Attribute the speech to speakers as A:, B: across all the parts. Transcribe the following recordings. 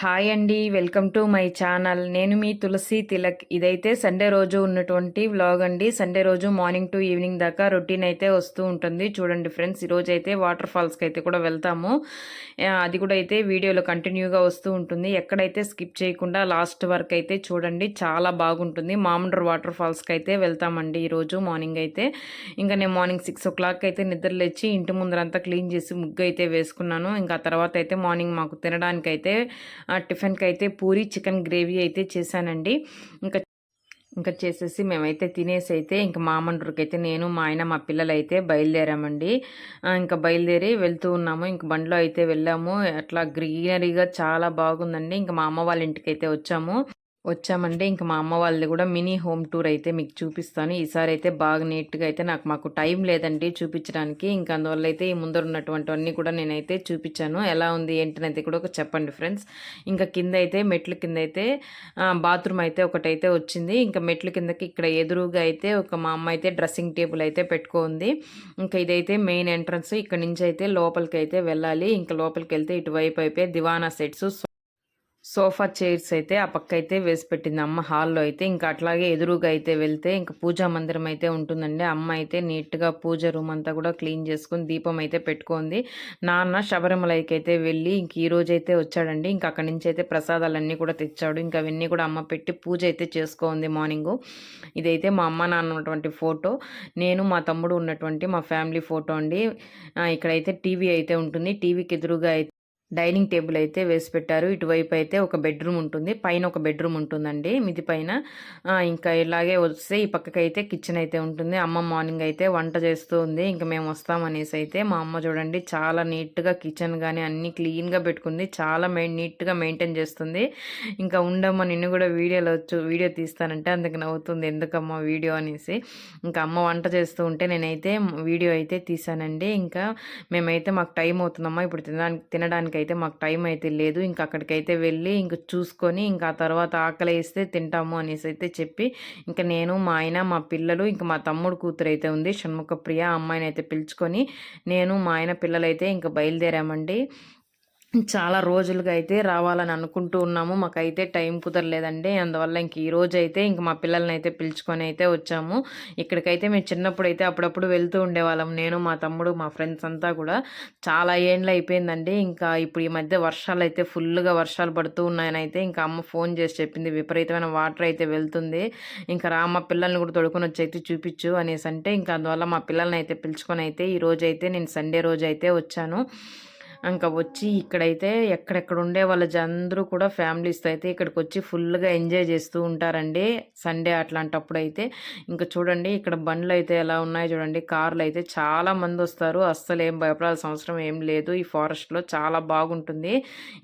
A: Hi అండి welcome to my channel. నేను మీ తులసి తిలక్. ఇదైతే సండే రోజు ఉన్నటువంటి వ్లాగ్ అండి. సండే రోజు మార్నింగ్ టు ఈవినింగ్ దాకా రొటీన్ అయితే వస్తూ ఉంటుంది. చూడండి ఫ్రెండ్స్ ఈరోజు అయితే వాటర్ ఫాల్స్కి అయితే కూడా వెళ్తాము. అది కూడా అయితే వీడియోలో కంటిన్యూగా వస్తూ ఉంటుంది. ఎక్కడైతే స్కిప్ చేయకుండా లాస్ట్ వరకు అయితే చూడండి చాలా బాగుంటుంది. మామూలు వాటర్ ఫాల్స్కి అయితే వెళ్తామండి ఈరోజు మార్నింగ్ అయితే. ఇంకా నేను మార్నింగ్ సిక్స్ ఓ క్లాక్ అయితే నిద్ర లేచి ఇంటి ముందరంతా క్లీన్ చేసి ముగ్గు అయితే వేసుకున్నాను. ఇంకా తర్వాత అయితే మార్నింగ్ మాకు తినడానికి అయితే టిఫిన్కి అయితే పూరి చికెన్ గ్రేవీ అయితే చేశానండి. ఇంకా ఇంకా చేసేసి మేమైతే తినేసి అయితే ఇంకా మామండ్రుకి అయితే నేను మా ఆయన మా పిల్లలు అయితే బయలుదేరామండి ఇంకా బయలుదేరి వెళ్తూ ఉన్నాము. ఇంక బండిలో అయితే వెళ్ళాము. అట్లా గ్రీనరీగా చాలా బాగుందండి. ఇంకా మా అమ్మ వాళ్ళ ఇంటికి అయితే వచ్చాము. వచ్చామండి ఇంకా మా అమ్మ వాళ్ళది కూడా మినీ హోమ్ టూర్ అయితే మీకు చూపిస్తాను. ఈసారి అయితే బాగా నీట్గా అయితే నాకు మాకు టైం లేదండి చూపించడానికి. ఇంకా అందువల్ల అయితే ఈ ముందర ఉన్నటువంటివన్నీ కూడా నేనైతే చూపించాను. ఎలా ఉంది ఏంటనైతే కూడా ఒక చెప్పండి ఫ్రెండ్స్. ఇంకా కింద అయితే మెట్ల కింద అయితే బాత్రూమ్ అయితే ఒకటైతే వచ్చింది. ఇంకా మెట్ల కిందకి ఇక్కడ ఎదురుగా అయితే ఒక మా అమ్మ అయితే డ్రెస్సింగ్ టేబుల్ అయితే పెట్టుకుంది. ఇంకా ఇదైతే మెయిన్ ఎంట్రన్స్. ఇక్కడ నుంచి అయితే లోపలికి అయితే వెళ్ళాలి. ఇంకా లోపలికి వెళ్తే ఇటువైపు అయిపోయి దివానా సెట్స్ సోఫా చైర్స్ అయితే ఆ పక్క అయితే వేసి పెట్టింది. అమ్మ హాల్లో అయితే ఇంకా అట్లాగే ఎదురుగా అయితే వెళ్తే ఇంకా పూజా మందిరం అయితే ఉంటుందండి. అమ్మ అయితే నీట్గా పూజ రూమ్ అంతా కూడా క్లీన్ చేసుకుని దీపం అయితే పెట్టుకుంది. నాన్న శబరిమలైకి అయితే వెళ్ళి ఇంక ఈ రోజు అయితే వచ్చాడండి. ఇంకా అక్కడి నుంచి అయితే ప్రసాదాలన్నీ కూడా తెచ్చాడు. ఇంకా అవన్నీ కూడా అమ్మ పెట్టి పూజ అయితే చేసుకోంది మార్నింగు. ఇదైతే మా అమ్మ నాన్న ఉన్నటువంటి ఫోటో. నేను మా తమ్ముడు ఉన్నటువంటి మా ఫ్యామిలీ ఫోటో అండి. ఇక్కడైతే టీవీ అయితే ఉంటుంది. టీవీకి ఎదురుగా అయితే డైనింగ్ టేబుల్ అయితే వేసి పెట్టారు. ఇటువైపు అయితే ఒక బెడ్రూమ్ ఉంటుంది. పైన ఒక బెడ్రూమ్ ఉంటుందండి. మిది పైన. ఇంకా ఇలాగే వస్తే ఈ పక్కకి అయితే కిచెన్ అయితే ఉంటుంది. అమ్మ మార్నింగ్ అయితే వంట చేస్తూ ఉంది. ఇంకా మేము వస్తామనేసి అయితే మా అమ్మ చూడండి చాలా నీట్గా కిచెన్ కానీ అన్నీ క్లీన్గా పెట్టుకుంది. చాలా మెయిన్ నీట్గా మెయింటైన్ చేస్తుంది. ఇంకా ఉండమ్మ నిన్ను కూడా వీడియోలో వచ్చు వీడియో తీస్తానంటే అందుకు నవ్వుతుంది. ఎందుకమ్మా వీడియో అనేసి. ఇంకా అమ్మ వంట చేస్తూ ఉంటే నేనైతే వీడియో అయితే తీసానండి. ఇంకా మేమైతే మాకు టైం అవుతుందమ్మా. ఇప్పుడు తినడానికి తినడానికి అయితే మాకు టైం అయితే లేదు. ఇంకా అక్కడికైతే వెళ్ళి ఇంకా చూసుకొని ఇంకా తర్వాత ఆకలి వేస్తే తింటాము అనేసి అయితే చెప్పి ఇంకా నేను మా ఆయన మా పిల్లలు ఇంకా మా తమ్ముడు కూతురు అయితే ఉంది. షణ్ముఖ ప్రియ అమ్మాయిని అయితే పిలుచుకొని నేను మా ఆయన పిల్లలైతే ఇంకా బయలుదేరామండి. చాలా రోజులుగా అయితే రావాలని అనుకుంటూ ఉన్నాము. మాకైతే టైం కుదరలేదండి. అందువల్ల ఇంక ఈ రోజు అయితే ఇంక మా పిల్లల్ని అయితే పిలుచుకొని అయితే వచ్చాము. ఇక్కడికైతే మేము చిన్నప్పుడు అయితే అప్పుడప్పుడు వెళ్తూ ఉండేవాళ్ళం. నేను మా తమ్ముడు మా ఫ్రెండ్స్ అంతా కూడా చాలా ఏండ్లు అయిపోయిందండి ఇంకా ఇప్పుడు ఈ మధ్య వర్షాలు అయితే ఫుల్గా వర్షాలు పడుతూ ఉన్నాయని అయితే ఇంకా అమ్మ ఫోన్ చేసి చెప్పింది. విపరీతమైన వాటర్ అయితే వెళ్తుంది. ఇంకా రా మా పిల్లల్ని కూడా తొడుకొని వచ్చి అయితే చూపించు అనేసి అంటే ఇంకా అందువల్ల మా పిల్లల్ని అయితే పిలుచుకొని అయితే ఈ రోజు అయితే నేను సండే రోజు అయితే వచ్చాను. ఇంకా వచ్చి ఇక్కడైతే ఎక్కడెక్కడ ఉండే వాళ్ళ అందరూ కూడా ఫ్యామిలీస్తో అయితే ఇక్కడికి వచ్చి ఫుల్గా ఎంజాయ్ చేస్తూ ఉంటారండి. సండే అట్లాంటప్పుడు అయితే ఇంకా చూడండి ఇక్కడ బండ్లు అయితే ఎలా ఉన్నాయో చూడండి. కార్లు అయితే చాలా మంది వస్తారు. అస్సలు ఏం భయపడాల్సిన అవసరం ఏం లేదు. ఈ ఫారెస్ట్లో చాలా బాగుంటుంది.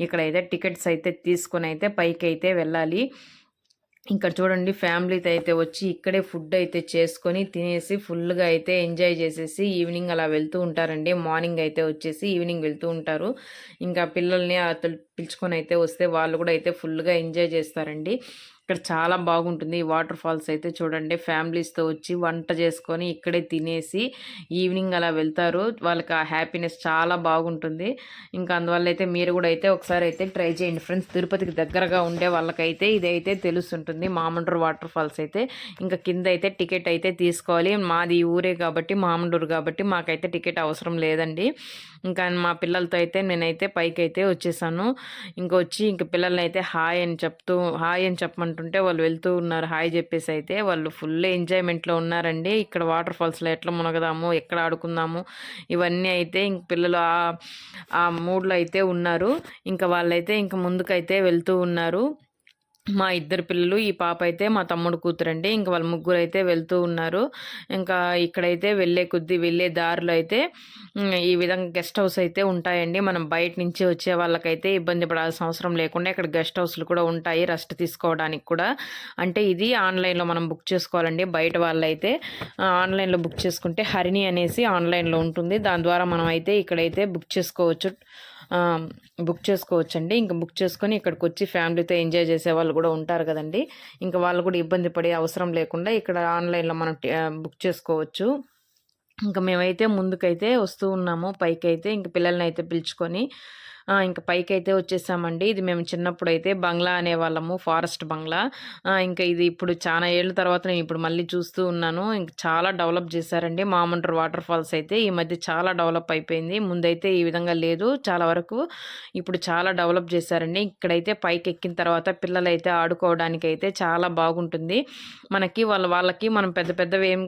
A: ఇక్కడైతే టికెట్స్ అయితే తీసుకొని అయితే పైకి అయితే వెళ్ళాలి. ఇక్కడ చూడండి ఫ్యామిలీతో అయితే వచ్చి ఇక్కడే ఫుడ్ అయితే చేసుకొని తినేసి ఫుల్గా అయితే ఎంజాయ్ చేసేసి ఈవినింగ్ అలా వెళ్తూ ఉంటారండి. మార్నింగ్ అయితే వచ్చేసి ఈవినింగ్ వెళ్తూ ఉంటారు. ఇంకా పిల్లల్ని అతను పిలుచుకొని అయితే వస్తే వాళ్ళు కూడా అయితే ఫుల్గా ఎంజాయ్ చేస్తారండి. ఇక్కడ చాలా బాగుంటుంది. ఈ వాటర్ ఫాల్స్ అయితే చూడండి. ఫ్యామిలీస్తో వచ్చి వంట చేసుకొని ఇక్కడే తినేసి ఈవినింగ్ అలా వెళ్తారు. వాళ్ళకి ఆ హ్యాపీనెస్ చాలా బాగుంటుంది. ఇంకా అందువల్ల అయితే మీరు కూడా అయితే ఒకసారి అయితే ట్రై చేయండి. ఫ్రెండ్స్ తిరుపతికి దగ్గరగా ఉండే వాళ్ళకైతే ఇదైతే తెలుసుంటుంది. మామండూరు వాటర్ ఫాల్స్ అయితే ఇంకా కింద అయితే టికెట్ అయితే తీసుకోవాలి. మాది ఊరే కాబట్టి మామండూరు కాబట్టి మాకైతే టికెట్ అవసరం లేదండి. ఇంకా మా పిల్లలతో అయితే నేనైతే పైకి అయితే వచ్చేసాను. ఇంకా వచ్చి ఇంక పిల్లల్ని అయితే హాయ్ అని చెప్తూ హాయ్ అని చెప్పమంటుంటే వాళ్ళు వెళ్తూ ఉన్నారు. హాయ్ చెప్పేసి అయితే వాళ్ళు ఫుల్ ఎంజాయ్మెంట్లో ఉన్నారండి. ఇక్కడ వాటర్ ఫాల్స్లో ఎట్లా మునగదాము ఎక్కడ ఆడుకుందాము ఇవన్నీ అయితే ఇంక పిల్లలు ఆ- ఆ మూడ్లో అయితే ఉన్నారు. ఇంకా వాళ్ళైతే ఇంక ముందుకైతే వెళ్తూ ఉన్నారు. మా ఇద్దరు పిల్లలు ఈ పాప అయితే మా తమ్ముడు కూతురండి. ఇంకా వాళ్ళ ముగ్గురు అయితే వెళ్తూ ఉన్నారు. ఇంకా ఇక్కడైతే వెళ్ళే కొద్దీ వెళ్ళే దారిలో అయితే ఈ విధంగా గెస్ట్ హౌస్ అయితే ఉంటాయండి. మనం బయట నుంచి వచ్చే వాళ్ళకైతే ఇబ్బంది పడాల్సిన అవసరం లేకుండా ఇక్కడ గెస్ట్ హౌస్లు కూడా ఉంటాయి రెస్ట్ తీసుకోవడానికి కూడా. అంటే ఇది ఆన్లైన్లో మనం బుక్ చేసుకోవాలండి. బయట వాళ్ళైతే ఆన్లైన్లో బుక్ చేసుకుంటే హరిణి అనేసి ఆన్లైన్లో ఉంటుంది. దాని ద్వారా మనం అయితే ఇక్కడైతే బుక్ చేసుకోవచ్చు. బుక్ చేసుకోవచ్చండి. ఇంకా బుక్ చేసుకొని ఇక్కడికి వచ్చి ఫ్యామిలీతో ఎంజాయ్ చేసే వాళ్ళు కూడా ఉంటారు కదండి. ఇంకా వాళ్ళు కూడా ఇబ్బంది పడే అవసరం లేకుండా ఇక్కడ ఆన్లైన్లో మనం టి- బుక్ చేసుకోవచ్చు. ఇంకా మేమైతే ముందుకైతే వస్తూ ఉన్నాము పైకైతే. ఇంక పిల్లల్ని అయితే పిలుచుకొని ఇంకా పైకి అయితే వచ్చేసామండి. ఇది మేము చిన్నప్పుడు అయితే బంగ్లా అనేవాళ్ళము ఫారెస్ట్ బంగ్లా. ఇంకా ఇది ఇప్పుడు చాలా ఏళ్ళ తర్వాత నేను ఇప్పుడు మళ్ళీ చూస్తూ ఉన్నాను. ఇంకా చాలా డెవలప్ చేశారండి. మామంటర్ వాటర్ ఫాల్స్ అయితే ఈ మధ్య చాలా డెవలప్ అయిపోయింది. ముందైతే ఈ విధంగా లేదు. చాలా వరకు ఇప్పుడు చాలా డెవలప్ చేశారండి. ఇక్కడైతే పైకి ఎక్కిన తర్వాత పిల్లలైతే ఆడుకోవడానికి అయితే చాలా బాగుంటుంది. మనకి వాళ్ళ వాళ్ళకి మనం పెద్ద పెద్దవి ఏం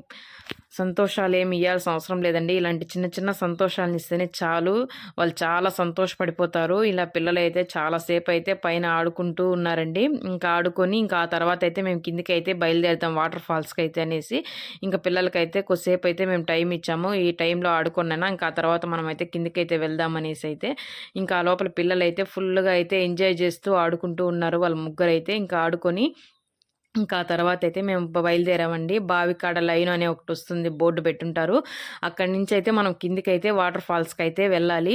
A: సంతోషాలు ఏమి ఇవ్వాల్సిన అవసరం లేదండి. ఇలాంటి చిన్న చిన్న సంతోషాలను ఇస్తేనే చాలు. వాళ్ళు చాలా సంతోషపడిపోతారు. ఇలా పిల్లలు అయితే చాలాసేపు అయితే పైన ఆడుకుంటూ ఉన్నారండి. ఇంకా ఆడుకొని ఇంకా ఆ తర్వాత అయితే మేము కిందికి అయితే బయలుదేరుతాం వాటర్ ఫాల్స్కి అయితే అనేసి. ఇంకా పిల్లలకైతే కొద్దిసేపు అయితే మేము టైం ఇచ్చాము. ఈ టైంలో ఆడుకున్నానా ఇంకా ఆ తర్వాత మనం అయితే కిందికి అయితే వెళ్దాం అనేసి అయితే. ఇంకా ఆ లోపల పిల్లలు అయితే ఫుల్గా అయితే ఎంజాయ్ చేస్తూ ఆడుకుంటూ ఉన్నారు. వాళ్ళ ముగ్గురు అయితే ఇంకా ఆడుకొని ఇంకా తర్వాత అయితే మేము బయలుదేరామండి. బావికాడ లైన్ అనే ఒకటి వస్తుంది బోర్డు పెట్టుంటారు. అక్కడి నుంచి అయితే మనం కిందికి అయితే వాటర్ ఫాల్స్కి అయితే వెళ్ళాలి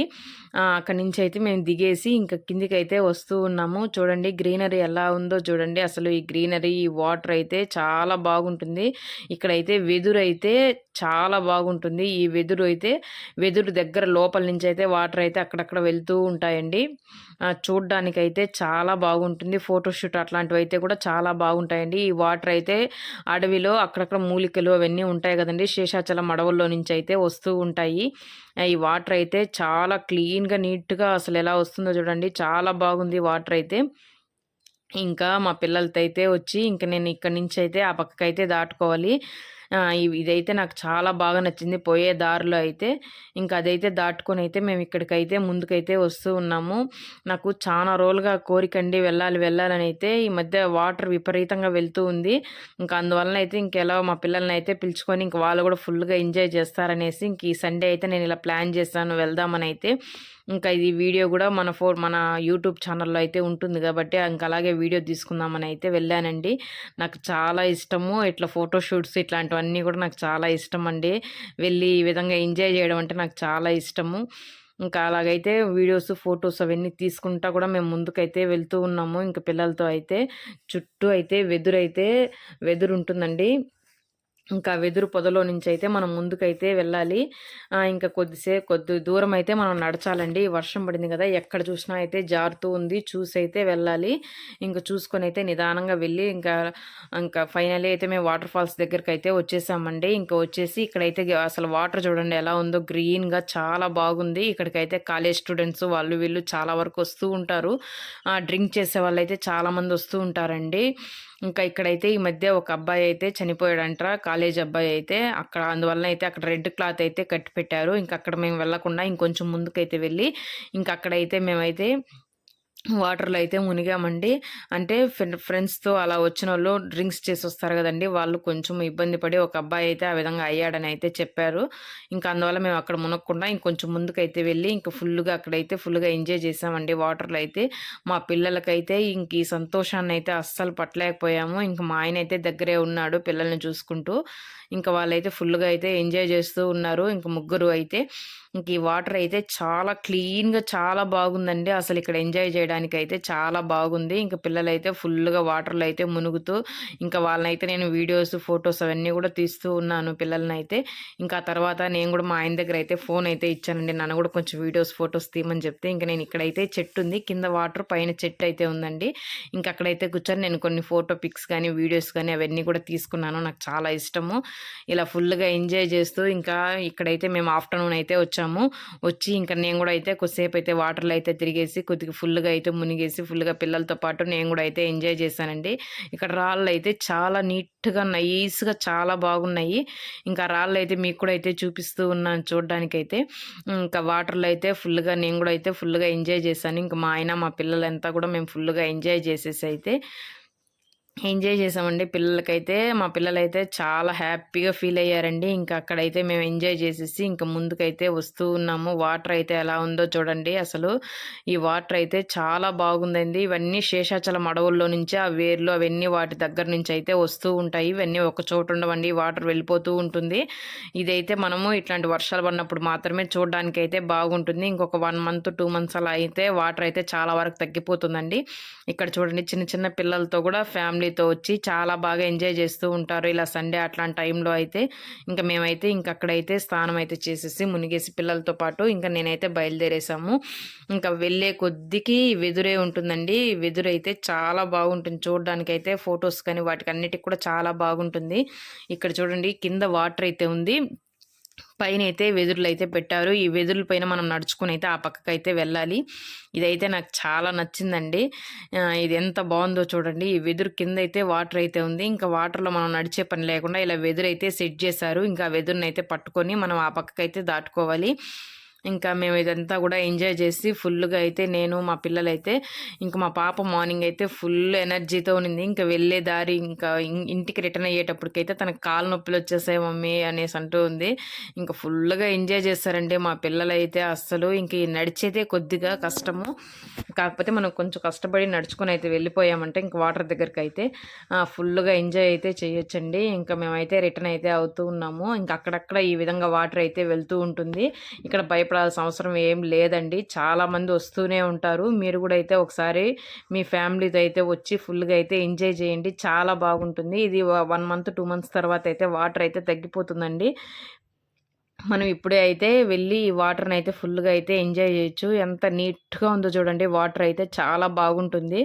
A: అక్కడి నుంచి అయితే మేము దిగేసి ఇంకా కిందికి అయితే వస్తూ ఉన్నాము. చూడండి గ్రీనరీ ఎలా ఉందో చూడండి. అసలు ఈ గ్రీనరీ ఈ వాటర్ అయితే చాలా బాగుంటుంది. ఇక్కడైతే వెదురు అయితే చాలా బాగుంటుంది. ఈ వెదురు అయితే వెదురు దగ్గర లోపల నుంచి అయితే వాటర్ అయితే అక్కడక్కడ వెళ్తూ ఉంటాయండి. చూడ్డానికైతే చాలా బాగుంటుంది. ఫోటోషూట్ అట్లాంటివి అయితే కూడా చాలా బాగుంటాయండి. ఈ వాటర్ అయితే అడవిలో అక్కడక్కడ మూలికలు అవన్నీ ఉంటాయి కదండి. శేషాచలం అడవుల్లో నుంచి అయితే వస్తూ ఉంటాయి. ఈ వాటర్ అయితే చాలా క్లీన్గా నీట్గా అసలు ఎలా వస్తుందో చూడండి. చాలా బాగుంది వాటర్ అయితే. ఇంకా మా పిల్లలతో అయితే వచ్చి ఇంకా నేను ఇక్కడి నుంచి అయితే ఆ పక్కకైతే దాటుకోవాలి. ఇదైతే నాకు చాలా బాగా నచ్చింది. పోయే దారిలో అయితే ఇంకా అదైతే దాటుకొని అయితే మేము ఇక్కడికైతే ముందుకైతే వస్తూ ఉన్నాము. నాకు చాలా రోజులుగా కోరికండి వెళ్ళాలి వెళ్ళాలని అయితే. ఈ మధ్య వాటర్ విపరీతంగా వెళ్తూ ఉంది. ఇంకా అందువలన అయితే ఇంకెలా మా పిల్లల్ని అయితే పిలుచుకొని ఇంక వాళ్ళు కూడా ఫుల్గా ఎంజాయ్ చేస్తారనేసి ఇంక ఈ సండే అయితే నేను ఇలా ప్లాన్ చేస్తాను వెళ్దామని అయితే. ఇంకా ఇది వీడియో కూడా మన ఫో మన యూట్యూబ్ ఛానల్లో అయితే ఉంటుంది కాబట్టి ఇంకా అలాగే వీడియో తీసుకుందామని అయితే వెళ్ళానండి. నాకు చాలా ఇష్టము. ఇట్లా ఫోటోషూట్స్ ఇట్లాంటివన్నీ కూడా నాకు చాలా ఇష్టం అండి. వెళ్ళి ఈ విధంగా ఎంజాయ్ చేయడం అంటే నాకు చాలా ఇష్టము. ఇంకా అలాగైతే వీడియోస్ ఫొటోస్ అవన్నీ తీసుకుంటా కూడా మేము ముందుకైతే వెళ్తూ ఉన్నాము. ఇంకా పిల్లలతో అయితే చుట్టూ అయితే వెదురైతే వెదురు ఉంటుందండి. ఇంకా వెదురు పొదలో నుంచి అయితే మనం ముందుకైతే వెళ్ళాలి. ఇంకా కొద్దిసేపు కొద్ది దూరం అయితే మనం నడచాలండి. వర్షం పడింది కదా ఎక్కడ చూసినా అయితే జారుతూ ఉంది. చూసి అయితే వెళ్ళాలి. ఇంకా చూసుకొని అయితే నిదానంగా వెళ్ళి ఇంకా ఇంకా ఫైనలీ అయితే మేము వాటర్ ఫాల్స్ దగ్గరికి అయితే వచ్చేసామండి. ఇంకా వచ్చేసి ఇక్కడైతే అసలు వాటర్ చూడండి ఎలా ఉందో గ్రీన్గా చాలా బాగుంది. ఇక్కడికైతే కాలేజ్ స్టూడెంట్స్ వాళ్ళు వీళ్ళు చాలా వరకు వస్తూ ఉంటారు. డ్రింక్ చేసే వాళ్ళు అయితే చాలామంది వస్తూ ఉంటారండి. ఇంకా ఇక్కడైతే ఈ మధ్య ఒక అబ్బాయి అయితే చనిపోయాడంట కాలేజ్ అబ్బాయి అయితే. అక్కడ అందువల్ల అయితే అక్కడ రెడ్ క్లాత్ అయితే కట్టి పెట్టారు ఇంకా అక్కడ మేము వెళ్ళకుండా ఇంకొంచెం ముందుకైతే వెళ్ళి ఇంకా అక్కడైతే మేమైతే వాటర్లో అయితే మునిగామండి. అంటే ఫ్రెండ్స్తో అలా వచ్చిన వాళ్ళు డ్రింక్స్ చేసి వస్తారు కదండి. వాళ్ళు కొంచెం ఇబ్బంది పడి ఒక అబ్బాయి అయితే ఆ విధంగా అయ్యాడని అయితే చెప్పారు. ఇంకా అందువల్ల మేము అక్కడ మునక్కుండా ఇంకొంచెం ముందుకైతే వెళ్ళి ఇంకా ఫుల్గా అక్కడైతే ఫుల్గా ఎంజాయ్ చేసామండి వాటర్లో అయితే. మా పిల్లలకైతే ఇంక ఈ సంతోషాన్ని అయితే అస్సలు పట్టలేకపోయాము. ఇంకా మా ఆయన అయితే దగ్గరే ఉన్నాడు పిల్లల్ని చూసుకుంటూ. ఇంకా వాళ్ళైతే ఫుల్గా అయితే ఎంజాయ్ చేస్తూ ఉన్నారు. ఇంకా ముగ్గురు అయితే. ఇంక ఈ వాటర్ అయితే చాలా క్లీన్గా చాలా బాగుందండి. అసలు ఇక్కడ ఎంజాయ్ చేయడం చేయడానికి అయితే చాలా బాగుంది. ఇంకా పిల్లలైతే ఫుల్గా వాటర్లో అయితే మునుగుతూ ఇంకా వాళ్ళనైతే నేను వీడియోస్ ఫొటోస్ అవన్నీ కూడా తీస్తూ ఉన్నాను పిల్లల్ని అయితే ఇంకా తర్వాత నేను కూడా మా ఆయన దగ్గర అయితే ఫోన్ అయితే ఇచ్చానండి. నన్ను కూడా కొంచెం వీడియోస్ ఫొటోస్ తీయమని చెప్తే ఇంకా నేను ఇక్కడైతే చెట్టు ఉంది కింద వాటర్ పైన చెట్టు అయితే ఉందండి. ఇంకా అక్కడైతే కూర్చొని నేను కొన్ని ఫోటో పిక్స్ కానీ వీడియోస్ కానీ అవన్నీ కూడా తీసుకున్నాను. నాకు చాలా ఇష్టము. ఇలా ఫుల్గా ఎంజాయ్ చేస్తూ ఇంకా ఇక్కడైతే మేము ఆఫ్టర్నూన్ అయితే వచ్చాము. వచ్చి ఇంకా నేను కూడా అయితే కొద్దిసేపు అయితే వాటర్లో అయితే తిరిగేసి కొద్దిగా ఫుల్గా అయితే మునిగేసి ఫుల్గా పిల్లలతో పాటు నేను కూడా అయితే ఎంజాయ్ చేశానండి. ఇక్కడ రాళ్ళు అయితే చాలా నీట్గా నైస్గా చాలా బాగున్నాయి. ఇంకా రాళ్ళు అయితే మీకు కూడా అయితే చూపిస్తూ ఉన్నాను చూడడానికైతే. ఇంకా వాటర్లో అయితే ఫుల్గా నేను కూడా అయితే ఫుల్గా ఎంజాయ్ చేశాను. ఇంకా మా ఆయన మా పిల్లలంతా కూడా మేము ఫుల్గా ఎంజాయ్ చేసేసి అయితే ఎంజాయ్ చేసామండి. పిల్లలకైతే మా పిల్లలైతే చాలా హ్యాపీగా ఫీల్ అయ్యారండి. ఇంకా అక్కడైతే మేము ఎంజాయ్ చేసేసి ఇంకా ముందుకైతే వస్తూ ఉన్నాము. వాటర్ అయితే ఎలా ఉందో చూడండి. అసలు ఈ వాటర్ అయితే చాలా బాగుందండి. ఇవన్నీ శేషాచలం అడవుల్లో నుంచి ఆ వేర్లు అవన్నీ వాటి దగ్గర నుంచి అయితే వస్తూ ఉంటాయి. ఇవన్నీ ఒక చోటు ఉండవండి. వాటర్ వెళ్ళిపోతూ ఉంటుంది. ఇదైతే మనము ఇట్లాంటి వర్షాలు పడినప్పుడు మాత్రమే చూడడానికి అయితే బాగుంటుంది. ఇంకొక వన్ మంత్ టూ మంత్స్ అలా అయితే వాటర్ అయితే చాలా వరకు తగ్గిపోతుందండి. ఇక్కడ చూడండి చిన్న చిన్న పిల్లలతో కూడా ఫ్యామిలీ ఫ్యామిలీతో వచ్చి చాలా బాగా ఎంజాయ్ చేస్తూ ఉంటారు. ఇలా సండే అట్లాంటి టైంలో అయితే ఇంకా మేమైతే ఇంకా అక్కడైతే స్నానం అయితే చేసేసి మునిగేసి పిల్లలతో పాటు ఇంకా నేనైతే బయలుదేరేసాము. ఇంకా వెళ్ళే కొద్దికి వెదురే ఉంటుందండి. వెదురైతే చాలా బాగుంటుంది. చూడడానికి అయితే ఫొటోస్ కానీ వాటికి అన్నిటికి కూడా చాలా బాగుంటుంది. ఇక్కడ చూడండి కింద వాటర్ అయితే ఉంది. పైన అయితే వెదురులు అయితే పెట్టారు. ఈ వెదురుల పైన మనం నడుచుకుని అయితే ఆ పక్కకి అయితే వెళ్ళాలి. ఇదైతే నాకు చాలా నచ్చిందండి. ఇది ఎంత బాగుందో చూడండి. ఈ వెదురు కింద అయితే వాటర్ అయితే ఉంది. ఇంకా వాటర్లో మనం నడిచే పని లేకుండా ఇలా వెదురు అయితే సెట్ చేశారు. ఇంకా వెదురుని అయితే పట్టుకొని మనం ఆ పక్కకి అయితే దాటుకోవాలి. ఇంకా మేము ఇదంతా కూడా ఎంజాయ్ చేసి ఫుల్గా అయితే నేను మా పిల్లలైతే ఇంకా మా పాప మార్నింగ్ అయితే ఫుల్ ఎనర్జీతో ఉన్నింది. ఇంకా వెళ్ళే దారి ఇంకా ఇంటికి రిటర్న్ అయ్యేటప్పటికైతే తనకు కాలు నొప్పులు వచ్చేసాయి మమ్మీ అనేసి అంటూ ఉంది. ఇంకా ఫుల్గా ఎంజాయ్ చేస్తారండి మా పిల్లలైతే. అస్సలు ఇంక నడిచేదే కొద్దిగా కష్టము. కాకపోతే మనం కొంచెం కష్టపడి నడుచుకుని అయితే వెళ్ళిపోయామంటే ఇంకా వాటర్ దగ్గరికి అయితే ఫుల్గా ఎంజాయ్ అయితే చేయొచ్చండి. ఇంకా మేమైతే రిటర్న్ అయితే అవుతూ ఉన్నాము. ఇంకా అక్కడక్కడ ఈ విధంగా వాటర్ అయితే వెళ్తూ ఉంటుంది. ఇక్కడ భయపడాల్సిన అవసరం ఏం లేదండి. చాలామంది వస్తూనే ఉంటారు. మీరు కూడా అయితే ఒకసారి మీ ఫ్యామిలీతో అయితే వచ్చి ఫుల్గా అయితే ఎంజాయ్ చేయండి. చాలా బాగుంటుంది. ఇది వన్ మంత్ టూ మంత్స్ తర్వాత అయితే వాటర్ అయితే తగ్గిపోతుందండి. మనం ఇప్పుడే అయితే వెళ్ళి ఈ వాటర్ని అయితే ఫుల్గా అయితే ఎంజాయ్ చేయొచ్చు. ఎంత నీట్గా ఉందో చూడండి. వాటర్ అయితే చాలా బాగుంటుంది.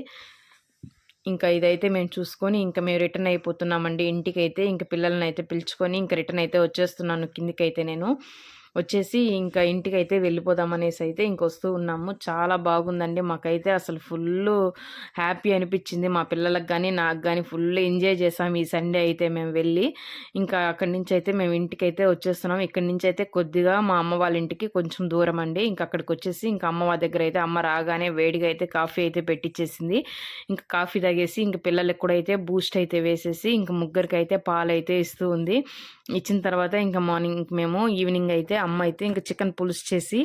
A: ఇంకా ఇదైతే మేము చూసుకొని ఇంకా మేము రిటర్న్ అయిపోతున్నామండి. ఇంటికి అయితే ఇంకా పిల్లల్ని అయితే పిలుచుకొని ఇంకా రిటర్న్ అయితే వచ్చేస్తున్నాను కిందికైతే నేను. వచ్చేసి ఇంకా ఇంటికి అయితే వెళ్ళిపోదాం అనేసి అయితే ఇంకొస్తూ ఉన్నాము. చాలా బాగుందండి. మాకైతే అసలు ఫుల్ హ్యాపీ అనిపించింది. మా పిల్లలకు కానీ నాకు కానీ ఫుల్ ఎంజాయ్ చేసాం ఈ సండే అయితే మేము వెళ్ళి. ఇంకా అక్కడి నుంచి అయితే మేము ఇంటికి అయితే వచ్చేస్తున్నాం. ఇక్కడి నుంచి అయితే కొద్దిగా మా అమ్మ వాళ్ళ ఇంటికి కొంచెం దూరం అండి. ఇంకా అక్కడికి వచ్చేసి ఇంకా అమ్మ వాళ్ళ దగ్గర అయితే అమ్మ రాగానే వేడిగా అయితే కాఫీ అయితే పెట్టించేసింది ఇంకా కాఫీ తాగేసి ఇంకా పిల్లలకి కూడా అయితే బూస్ట్ అయితే వేసేసి ఇంకా ముగ్గురికి అయితే పాలు అయితే ఇస్తూ ఉంది. ఇచ్చిన తర్వాత ఇంకా మార్నింగ్ మేము ఈవినింగ్ అయితే అమ్మ అయితే ఇంకా చికెన్ పులుసు చేసి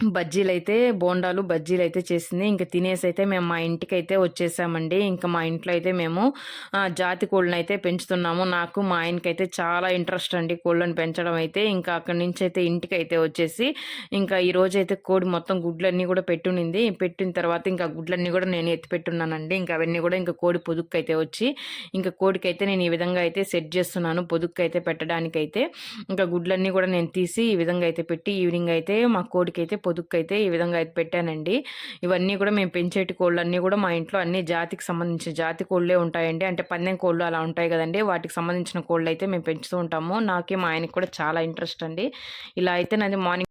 A: బజ్జీలు అయితే బోండాలు బజ్జీలు అయితే చేసింది. ఇంకా తినేసి అయితే మేము మా ఇంటికి అయితే వచ్చేసామండి. ఇంకా మా ఇంట్లో అయితే మేము జాతి కోళ్ళని అయితే పెంచుతున్నాము. నాకు మా ఆయనకైతే చాలా ఇంట్రెస్ట్ అండి కోళ్ళని పెంచడం అయితే. ఇంకా అక్కడి నుంచి అయితే ఇంటికి అయితే వచ్చేసి ఇంకా ఈ రోజు అయితే కోడి మొత్తం గుడ్లన్నీ కూడా పెట్టునింది. పెట్టిన తర్వాత ఇంకా గుడ్లన్నీ కూడా నేను ఎత్తి పెట్టున్నానండి. ఇంకా అవన్నీ కూడా ఇంకా కోడి పొదుక్కు అయితే వచ్చి ఇంకా కోడికి అయితే నేను ఈ విధంగా అయితే సెట్ చేస్తున్నాను. పొదుక్కు అయితే పెట్టడానికైతే ఇంకా గుడ్లన్నీ కూడా నేను తీసి ఈ విధంగా అయితే పెట్టి ఈవినింగ్ అయితే మా కోడికి అయితే పొదుక్కు అయితే ఈ విధంగా అయితే పెట్టానండి. ఇవన్నీ కూడా మేము పెంచేటి కోళ్ళు అన్నీ కూడా మా ఇంట్లో అన్ని జాతికి సంబంధించిన జాతి కోళ్ళే ఉంటాయండి. అంటే పందెం కోళ్ళు అలా ఉంటాయి కదండి. వాటికి సంబంధించిన కోళ్ళు అయితే మేము పెంచుతూ ఉంటాము. నాకే మా ఆయనకి కూడా చాలా ఇంట్రెస్ట్ అండి. ఇలా అయితే నాది మార్నింగ్